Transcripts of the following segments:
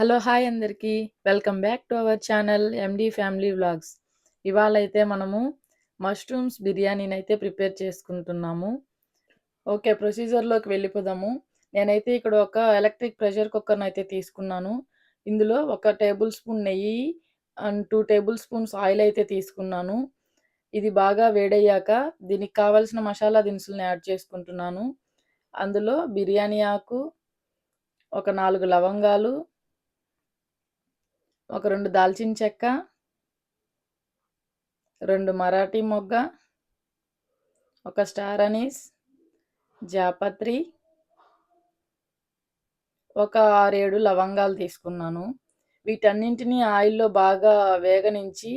Hello! Hi అందరికీ. Welcome back to our channel MD family vlogs. ఇవాళ అయితే మనము మష్రూమ్స్ బిర్యానీని అయితే ప్రిపేర్ చేసుకుంటున్నాము. ఓకే. ప్రొసీజర్‌లోకి వెళ్ళిపోదాము. నేనైతే ఇక్కడ ఒక ఎలక్ట్రిక్ ప్రెషర్ కుక్కర్ని అయితే తీసుకున్నాను. ఇందులో ఒక టేబుల్ స్పూన్ నెయ్యి and two table spoons oil అయితే తీసుకున్నాను. ఇది బాగా వేడయ్యాక దీనికి కావాల్సిన మసాలా దినుసులను యాడ్ చేసుకుంటున్నాను. అందులో బిర్యానీ ఆకు, ఒక నాలుగు లవంగాలు ఒక రెండు దాల్చిన చెక్క రెండు మరాఠీ మొగ్గ, ఒక స్టార్ అనీస్, జాపత్రి ఒక 6, 7 లవంగాలు తీసుకున్నాను. వీటన్నింటిని ఆయిల్‌లో బాగా వేగనించి,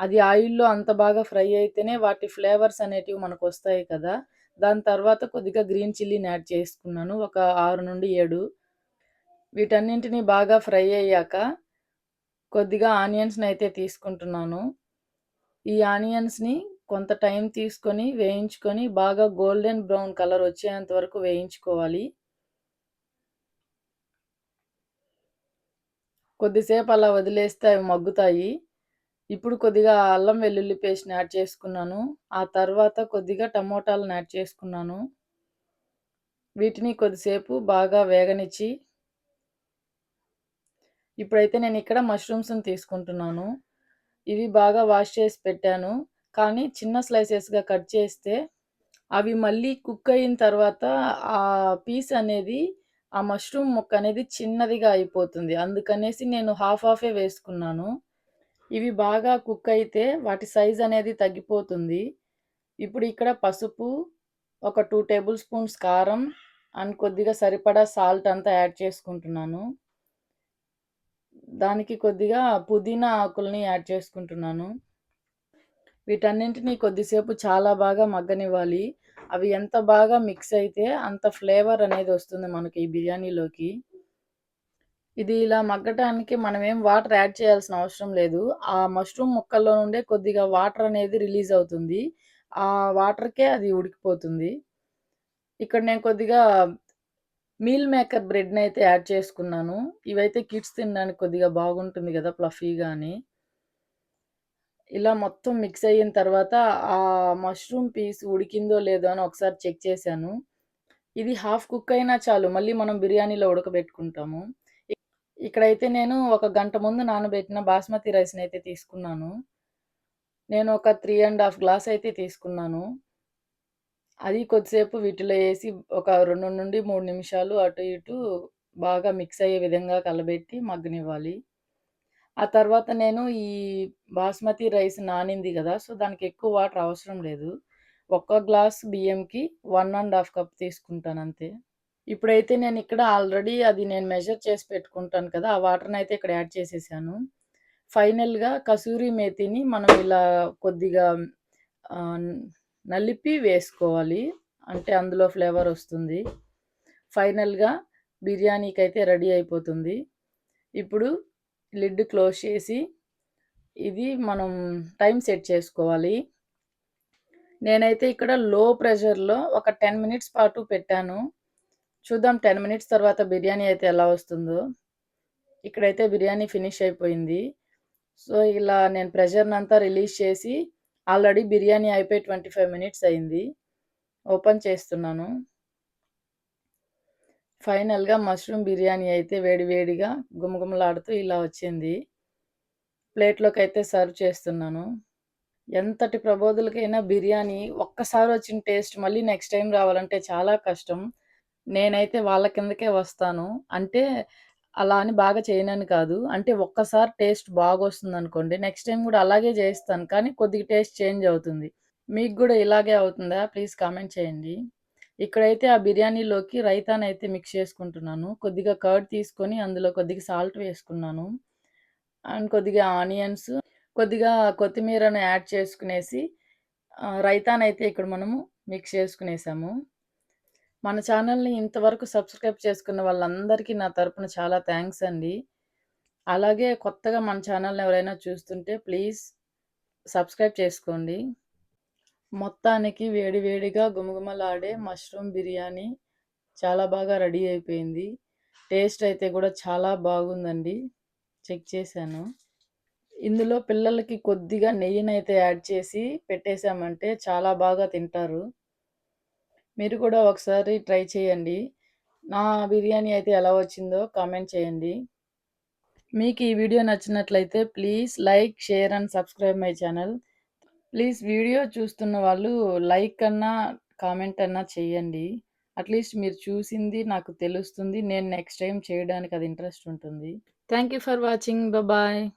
అది ఆయిల్‌లో అంత బాగా ఫ్రై అయితేనే వాటి ఫ్లేవర్స్ అనేటివి మనకు వస్తాయి కదా! దాని తర్వాత కొద్దిగా గ్రీన్ చిల్లీని యాడ్ చేసుకున్నాను. ఒక 6-7 వీటన్నింటిని బాగా ఫ్రై అయ్యాక, కొద్దిగా ఆనియన్స్ని అయితే తీసుకుంటున్నాను. ఈ ఆనియన్స్‌ని కొంత టైం తీసుకొని వేయించుకొని బాగా గోల్డెన్ బ్రౌన్ కలర్ వచ్చేంత వరకు వేయించుకోవాలి. కొద్దిసేపు అలా వదిలేస్తే అవి మగ్గుతాయి. ఇప్పుడు కొద్దిగా అల్లం వెల్లుల్లి పేస్ట్‌ని యాడ్ చేసుకున్నాను. ఆ తర్వాత కొద్దిగా టమోటాలను యాడ్ చేసుకున్నాను. వీటిని కొద్దిసేపు బాగా వేగనిచ్చి ఇప్పుడైతే నేను ఇక్కడ మష్రూమ్స్‌ని తీసుకుంటున్నాను. ఇవి బాగా వాష్ చేసి పెట్టాను. కానీ చిన్న స్లైసెస్‌గా కట్ చేస్తే అవి మళ్ళీ కుక్ అయిన తర్వాత ఆ పీస్ అనేది ఆ మష్రూమ్ ముక్క అనేది చిన్నదిగా అయిపోతుంది. అందుకనేసి నేను హాఫ్ హాఫే వేసుకున్నాను. ఇవి బాగా కుక్ అయితే వాటి సైజ్ అనేది తగ్గిపోతుంది. ఇప్పుడు ఇక్కడ పసుపు, ఒక టూ టేబుల్ స్పూన్స్ కారం అండ్ కొద్దిగా సరిపడా సాల్ట్ అంతా యాడ్ చేసుకుంటున్నాను. దానికి కొద్దిగా పుదీనా ఆకుల్ని యాడ్ చేసుకుంటున్నాను. వీటన్నింటిని కొద్దిసేపు చాలా బాగా మగ్గనివ్వాలి. అవి ఎంత బాగా మిక్స్ అయితే అంత ఫ్లేవర్ అనేది వస్తుంది మనకి ఈ బిర్యానీలోకి. ఇది ఇలా మగ్గటానికి మనం ఏం వాటర్ యాడ్ చేయాల్సిన అవసరం లేదు. ఆ మష్రూమ్ ముక్కల్లో నుండే కొద్దిగా వాటర్ అనేది రిలీజ్ అవుతుంది. ఆ వాటర్‌కే అది ఉడికిపోతుంది. ఇక్కడ నేను కొద్దిగా మీల్ మేకర్ బ్రెడ్ని అయితే యాడ్ చేసుకున్నాను. ఇవైతే కిడ్స్ తినడానికి కొద్దిగా బాగుంటుంది కదా ప్లఫీగా అని. ఇలా మొత్తం మిక్స్ అయిన తర్వాత ఆ మష్రూమ్ పీస్ ఉడికిందో లేదో అని ఒకసారి చెక్ చేశాను. ఇది హాఫ్ కుక్ అయినా చాలు. మళ్ళీ మనం బిర్యానీలో ఉడకబెట్టుకుంటాము. ఇక్కడైతే నేను ఒక గంట ముందు నానబెట్టిన బాస్మతి రైస్ని అయితే తీసుకున్నాను. నేను ఒక త్రీ అండ్ హాఫ్ గ్లాస్ అయితే తీసుకున్నాను. అది కొద్దిసేపు వీటిలో వేసి ఒక 2-3 నిమిషాలు అటు ఇటు బాగా మిక్స్ అయ్యే విధంగా కలబెట్టి మగ్గనివ్వాలి. ఆ తర్వాత నేను ఈ బాస్మతి రైస్ నానింది కదా సో, దానికి ఎక్కువ వాటర్ అవసరం లేదు. ఒక్క గ్లాస్ బియ్యంకి 1 ½ కప్ తీసుకుంటాను అంతే ఇప్పుడైతే నేను ఇక్కడ ఆల్రెడీ అది నేను మెజర్ చేసి పెట్టుకుంటాను కదా! ఆ వాటర్‌నైతే ఇక్కడ యాడ్ చేసేసాను. ఫైనల్‌గా కసూరి మేతిని మనం ఇలా కొద్దిగా ఆహ్, నలిపి వేసుకోవాలి. అంటే అందులో ఫ్లేవర్ వస్తుంది. ఫైనల్‌గా బిర్యానీకి అయితే రెడీ అయిపోతుంది. ఇప్పుడు లిడ్ క్లోజ్ చేసి ఇది మనం టైం సెట్ చేసుకోవాలి. నేనైతే ఇక్కడ లో ప్రెషర్‌లో ఒక 10 మినిట్స్ పాటు పెట్టాను. చూద్దాం 10 మినిట్స్ తర్వాత బిర్యానీ అయితే ఎలా వస్తుందో. ఇక్కడైతే బిర్యానీ ఫినిష్ అయిపోయింది. సో, ఇలా నేను ప్రెషర్‌నంతా రిలీజ్ చేసి ఆల్రెడీ బిర్యానీ అయిపోయి 25 మినిట్స్ అయింది. ఓపెన్ చేస్తున్నాను. ఫైనల్‌గా మష్రూమ్ బిర్యానీ అయితే వేడివేడిగా గుమగుమలాడుతూ ఇలా వచ్చింది. ప్లేట్లోకి అయితే సర్వ్ చేస్తున్నాను. ఎంతటి ప్రబోధులకైనా బిర్యానీ ఒక్కసారి వచ్చిన టేస్ట్ మళ్ళీ నెక్స్ట్ టైం రావాలంటే చాలా కష్టం. నేనైతే వాళ్ళ కిందకే వస్తాను. అంటే అలా అని బాగా చేయనని కాదు. అంటే ఒక్కసారి టేస్ట్ బాగొస్తుందనుకోండి నెక్స్ట్ టైం కూడా అలాగే చేస్తాను. కానీ కొద్దిగా టేస్ట్ చేంజ్ అవుతుంది. మీకు కూడా ఇలాగే అవుతుందా? ప్లీజ్ కామెంట్ చేయండి. ఇక్కడైతే ఆ బిర్యానీలోకి రైతానైతే మిక్స్ చేసుకుంటున్నాను. కొద్దిగా కర్డ్ తీసుకొని అందులో కొద్దిగా సాల్ట్ వేసుకున్నాను. అండ్ కొద్దిగా ఆనియన్స్, కొద్దిగా కొత్తిమీరను యాడ్ చేసుకునేసి రైతాన్ రైతానైతే ఇక్కడ మనము మిక్స్ చేసుకునేసాము. మన ఛానల్‌ని ఇంతవరకు సబ్స్క్రైబ్ చేసుకున్న వాళ్ళందరికీ నా తరపున చాలా థ్యాంక్స్ అండి. అలాగే కొత్తగా మన ఛానల్‌ని ఎవరైనా చూస్తుంటే ప్లీజ్ సబ్స్క్రైబ్ చేసుకోండి. మొత్తానికి వేడి వేడిగా గుమగుమలాడే మష్రూమ్ బిర్యానీ చాలా బాగా రెడీ అయిపోయింది. టేస్ట్ అయితే కూడా చాలా బాగుందండి. చెక్ చేశాను. ఇందులో పిల్లలకి కొద్దిగా నెయ్యినైతే యాడ్ చేసి పెట్టేశామంటే చాలా బాగా తింటారు. మీరు కూడా ఒకసారి ట్రై చేయండి. నా బిర్యానీ అయితే ఎలా వచ్చిందో కామెంట్ చేయండి. మీకు ఈ వీడియో నచ్చినట్లయితే please like, share and subscribe my channel. Please video చూస్తున్న వాళ్ళు లైక్ అన్నా, కామెంట్ అన్నా చేయండి. అట్‌లీస్ట్ మీరు చూసింది నాకు తెలుస్తుంది. నేను నెక్స్ట్ టైం చేయడానికి అది ఇంట్రెస్ట్ ఉంటుంది. Thank you for watching. Bye.